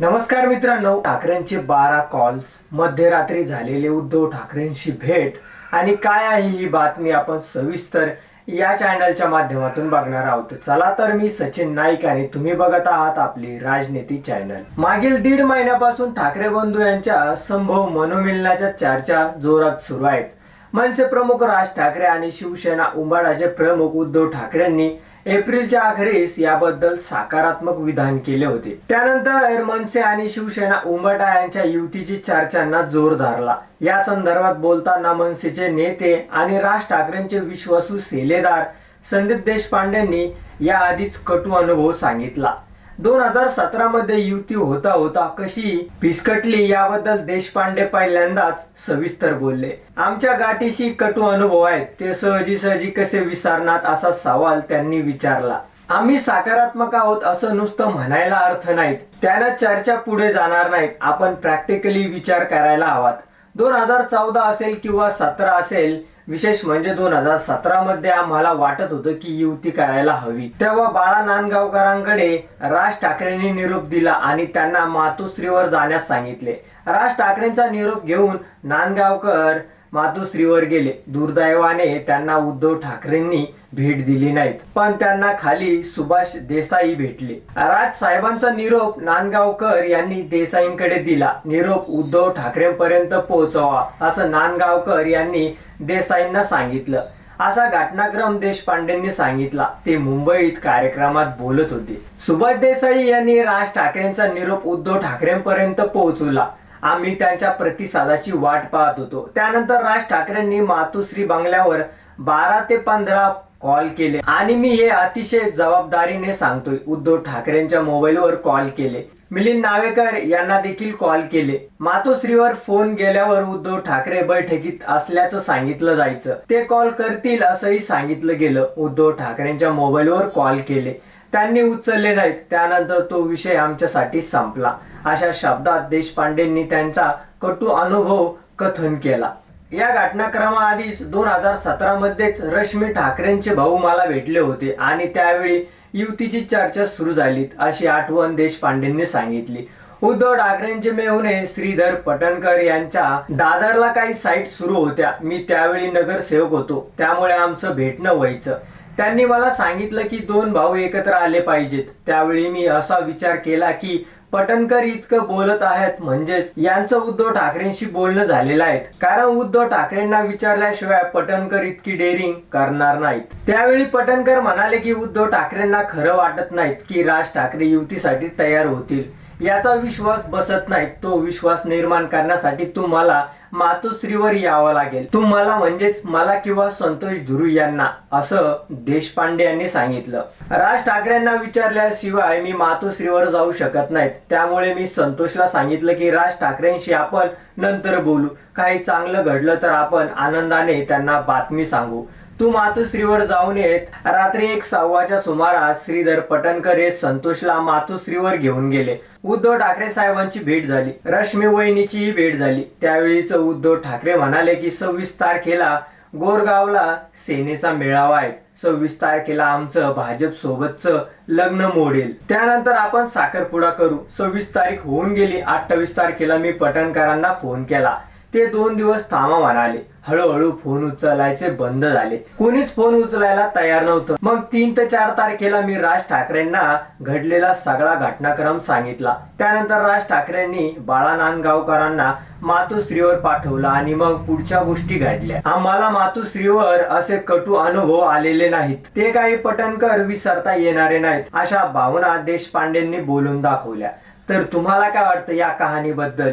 नमस्कार मित्रांनो ठाकरेंचे बारा कॉल्स मध्यरात्री झालेले उद्धव ठाकरेंशी भेट आणि काय आहे ही बातमी आपण सविस्तर या चॅनलच्या माध्यमातून बघणार आहोत. चला तर मी सचिन नाईक आणि तुम्ही बघत आहात आपली राजनीती चॅनल मागील दीड महिन्यापासून ठाकरे बंधू यांच्या संभव मनोमिलनाच्या चर्चा जोरात सुरू आहेत. मनसे प्रमुख राज ठाकरे आणि शिवसेना उंबाडाचे प्रमुख उद्धव ठाकरेंनी एप्रिलच्या अखेरीस याबद्दल सकारात्मक विधान केले होते. त्यानंतर मनसे आणि शिवसेना उमटा यांच्या युतीची चर्चांना जोर धरला. या संदर्भात बोलताना मनसेचे नेते आणि राज ठाकरेंचे विश्वासू सेलेदार संदीप देशपांडेंनी याआधीच कटू अनुभव सांगितला. दोन हजार सतरा मध्ये युती होता होता कशी पिसकटली याबद्दल देशपांडे पहिल्यांदाच सविस्तर बोलले. आमच्या गाठीशी कटू अनुभव आहेत. ते सहजी सहजी कसे विसरणार असा सवाल त्यांनी विचारला. आम्ही सकारात्मक आहोत असं नुसतं म्हणायला अर्थ नाहीत. त्यानं चर्चा पुढे जाणार नाहीत. आपण प्रॅक्टिकली विचार करायला हवात. दोन हजार चौदा असेल किंवा सतरा असेल विशेष म्हणजे दोन हजार सतरा मध्ये आम्हाला वाटत होतं की युती करायला हवी. तेव्हा बाळा नांदगावकरांकडे राज ठाकरेंनी निरोप दिला आणि त्यांना मातोश्रीवर जाण्यास सांगितले. राज ठाकरेंचा निरोप घेऊन नांदगावकर मातोश्रीवर गेले. दुर्दैवाने त्यांना उद्धव ठाकरेंनी भेट दिली नाहीत. पण त्यांना खाली सुभाष देसाई भेटले. राज साहेबांचा निरोप नांदगावकर यांनी देसाईंकडे दिला. निरोप उद्धव ठाकरेंपर्यंत पोहोचवा असं नांदगावकर यांनी देसाईंना सांगितलं. असा घटनाक्रम देशपांडेंनी सांगितला. ते मुंबईत कार्यक्रमात बोलत होते. सुभाष देसाई यांनी राज ठाकरेंचा निरोप उद्धव ठाकरेंपर्यंत पोहोचवला. आम्ही त्यांच्या प्रतिसादाची वाट पाहत होतो. त्यानंतर राज ठाकरेंनी मातोश्री बंगल्यावर बारा ते पंधरा कॉल केले. आणि मी हे अतिशय जबाबदारीने सांगतोय उद्धव ठाकरेंच्या मोबाईलवर कॉल केले. मिलिंद नावेकर यांना देखील कॉल केले. मातोश्रीवर फोन गेल्यावर उद्धव ठाकरे बैठकीत असल्याचं सांगितलं जायचं. ते कॉल करतील असंही सांगितलं गेलं. उद्धव ठाकरेंच्या मोबाईलवर कॉल केले. त्यांनी उचलले नाहीत. त्यानंतर तो विषय आमच्यासाठी संपला. अशा शब्दात देशपांडेंनी त्यांचा कटू अनुभव कथन केला. या घटनाक्रमाआधीच दोन हजार सतरा मध्येच रश्मी ठाकरेंचे भाऊ मला भेटले होते आणि त्यावेळी युतीची चर्चा सुरू झाली अशी आठवण देशपांडेंनी सांगितली. उद्धव ठाकरेंचे मेहुणे श्रीधर पटणकर यांच्या दादरला काही साईट सुरू होत्या. मी त्यावेळी नगरसेवक होतो. त्यामुळे आमचं भेटणं व्हायचं. त्यांनी मला सांगितलं की दोन भाऊ एकत्र आले पाहिजेत. त्यावेळी मी असा विचार केला की पटणकर इतकं बोलत आहेत म्हणजेच यांचं उद्धव ठाकरेंशी बोलणं झालेलं आहे. कारण उद्धव ठाकरेंना विचारल्याशिवाय पटणकर इतकी डेअरिंग करणार नाहीत. त्यावेळी पटणकर म्हणाले की उद्धव ठाकरेंना खरं वाटत नाहीत की राज ठाकरे युतीसाठी तयार होतील. याचा विश्वास बसत नाही तो विश्वास निर्माण करण्यासाठी तुम्हाला मातोश्रीवर यावं लागेल. तुम्हाला म्हणजेच मला किंवा संतोष धुरू यांना असं देशपांडे यांनी सांगितलं. राज ठाकरेंना विचारल्याशिवाय मी मातोश्रीवर जाऊ शकत नाहीत. त्यामुळे मी संतोषला सांगितलं की राज ठाकरेंशी आपण नंतर बोलू. काही चांगलं घडलं तर आपण आनंदाने त्यांना बातमी सांगू. तू मातोश्रीवर जाऊन येत. रात्री एक सव्वाच्या सुमारास श्रीधर पटणकर हे संतोषला मातोश्रीवर घेऊन गेले. उद्धव ठाकरे साहेबांची भेट झाली. रश्मी वहिनीचीही भेट झाली. त्यावेळीच उद्धव ठाकरे म्हणाले की सव्वीस तारखेला गोरगावला सेनेचा मेळावा आहे. सव्वीस तारखेला आमचं भाजप सोबतचं लग्न मोडेल. त्यानंतर आपण साखरपुडा करू. सव्वीस तारीख होऊन गेली. अठ्ठावीस तारखेला मी पटणकरांना फोन केला. ते दोन दिवस थांबा म्हणाले. हळूहळू फोन उचलायचे बंद झाले. कोणीच फोन उचलायला तयार नव्हतं. मग तीन ते चार तारखेला मी राज ठाकरेंना घडलेला सगळा घटनाक्रम सांगितला. त्यानंतर राज ठाकरेंनी बाळा नांदगावकरांना मातोश्रीवर पाठवला आणि मग पुढच्या गोष्टी घडल्या. आम्हाला मातोश्रीवर असे कटू अनुभव आलेले नाहीत. ते काही पटणकर विसरता येणारे नाहीत अशा भावना देशपांडेंनी बोलून दाखवल्या. तर तुम्हाला काय वाटतं या कहाणीबद्दल?